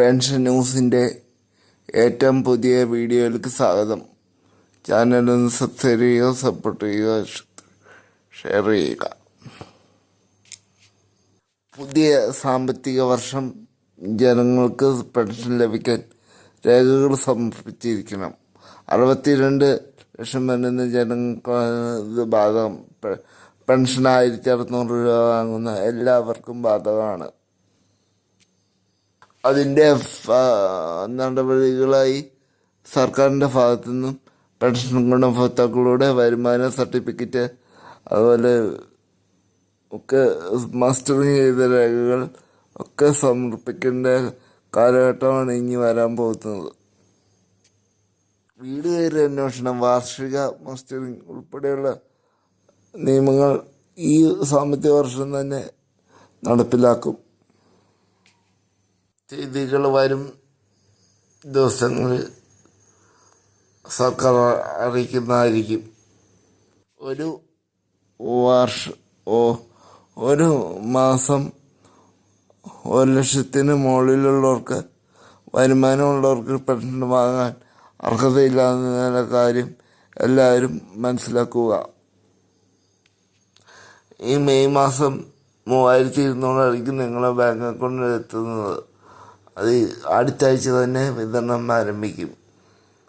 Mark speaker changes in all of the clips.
Speaker 1: Pension ന്യൂസിന്റെ ഏറ്റവും പുതിയ വീഡിയോയിലേക്ക് സ്വാഗതം. ചാനലൊന്ന് സബ്സ്ക്രൈബ് ചെയ്യുക സപ്പോർട്ട് ചെയ്യുക ഷെയർ ചെയ്യുക. പുതിയ സാമ്പത്തിക വർഷം ജനങ്ങൾക്ക് പെൻഷൻ ലഭിക്കാൻ രേഖകൾ സമർപ്പിച്ചിരിക്കണം. അറുപത്തിരണ്ട് ലക്ഷം വരുന്ന ജനങ്ങൾക്ക് ബാധകം. പെൻഷൻ ആയിരത്തി അറുന്നൂറ് രൂപ വാങ്ങുന്ന എല്ലാവർക്കും ബാധകമാണ്. അതിന്റെ നടപടികളായി സർക്കാരിന്റെ ഭാഗത്തു നിന്നും പെൻഷൻ ഗുണഭോക്താക്കളുടെ വരുമാന സർട്ടിഫിക്കറ്റ് അതുപോലെ ഒക്കെ മാസ്റ്ററിങ് ചെയ്ത രേഖകൾ ഒക്കെ സമർപ്പിക്കേണ്ട കാലഘട്ടമാണ് ഇനി വരാൻ പോകുന്നത്. വീട് കയറി അന്വേഷണം വാർഷിക മസ്റ്ററിങ് ഉൾപ്പെടെയുള്ള നിയമങ്ങൾ ഈ സാമ്പത്തിക വർഷം തന്നെ നടപ്പിലാക്കും. തീയതികൾ വരും ദിവസങ്ങളിൽ സർക്കാർ അറിയിക്കുന്നതായിരിക്കും. ഒരു വർഷ ഒരു മാസം ഒരു ലക്ഷത്തിന് മുകളിലുള്ളവർക്ക് വരുമാനമുള്ളവർക്ക് പെൻഷൻ വാങ്ങാൻ അർഹതയില്ലാന്ന കാര്യം എല്ലാവരും മനസ്സിലാക്കുക. ഈ മെയ് മാസം മൂവായിരത്തി ഇരുന്നൂറായിരിക്കും നിങ്ങളെ ബാങ്ക് അക്കൗണ്ടിൽ എത്തുന്നത് അത് അടുത്ത ആഴ്ച തന്നെ വിതരണം ആരംഭിക്കും.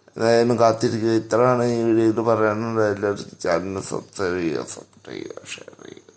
Speaker 1: എന്തായാലും കാത്തിരിക്കുക. ഇത്രയാണ് ഈ വീഡിയോയിൽ പറയാനുള്ളത്. എല്ലാവർക്കും ചാനൽ സബ്സ്ക്രൈബ് ചെയ്യുക സപ്പോർട്ട് ചെയ്യുക ഷെയർ ചെയ്യുക.